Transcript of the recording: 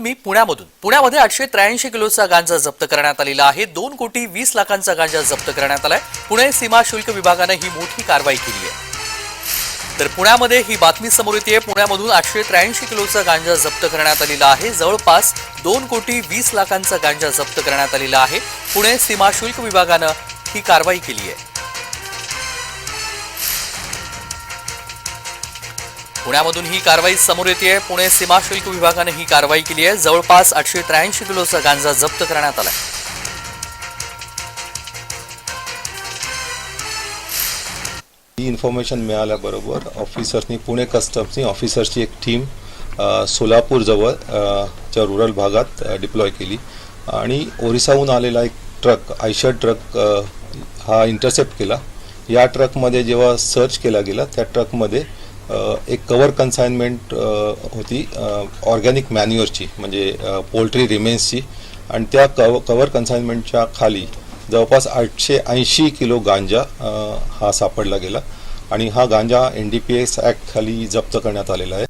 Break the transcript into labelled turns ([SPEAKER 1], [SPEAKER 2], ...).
[SPEAKER 1] मी पुण्यामधून. पुण्यामध्ये आठशे त्र्याऐंशी किलोचा गांजा जप्त करण्यात आलेला आहे. दोन कोटी वीस लाखांचा गांजा जप्त करण्यात आलाय. पुणे सीमा शुल्क विभागानं ही मोठी कारवाई केली आहे. तर पुण्यामध्ये ही बातमी समोर येते. पुण्यामधून आठशे त्र्याऐंशी किलोचा गांजा जप्त करण्यात आलेला आहे. जवळपास दोन कोटी वीस लाखांचा गांजा जप्त करण्यात आलेला आहे. पुणे सीमा शुल्क विभागानं ही कारवाई केली आहे. पुण्यामधून ही कारवाई समोर येते पुणे सीमा शुल्क विभागाने ही कारवाई केली आहे जवळपास आठशे त्र्याऐंशी किलोचा गांजा जप्त करण्यात आलाय.
[SPEAKER 2] ही इन्फॉर्मेशन मिळाल्याबरोबर ऑफिसर्सनी पुणे कस्टम्सनी ऑफिसर्सची एक टीम सोलापूरजवळ च्या रुरल भागात डिप्लॉय केली. आणि ओरिसाहून आलेला एक ट्रक आयशर ट्रक हा इंटरसेप्ट केला. या ट्रकमध्ये जेव्हा सर्च केला गेला त्या ट्रकमध्ये एक कवर कन्साइनमेंट होती ऑर्गॅनिक मॅन्युअरची म्हणजे पोल्ट्री रिमेन्सची आणि त्या कव कवर कन्साइनमेंटच्या खाली जवळपास आठशे ऐंशी किलो गांजा हा सापडला गेला. आणि हा गांजा N D P S act खाली जप्त करण्यात आलेला आहे.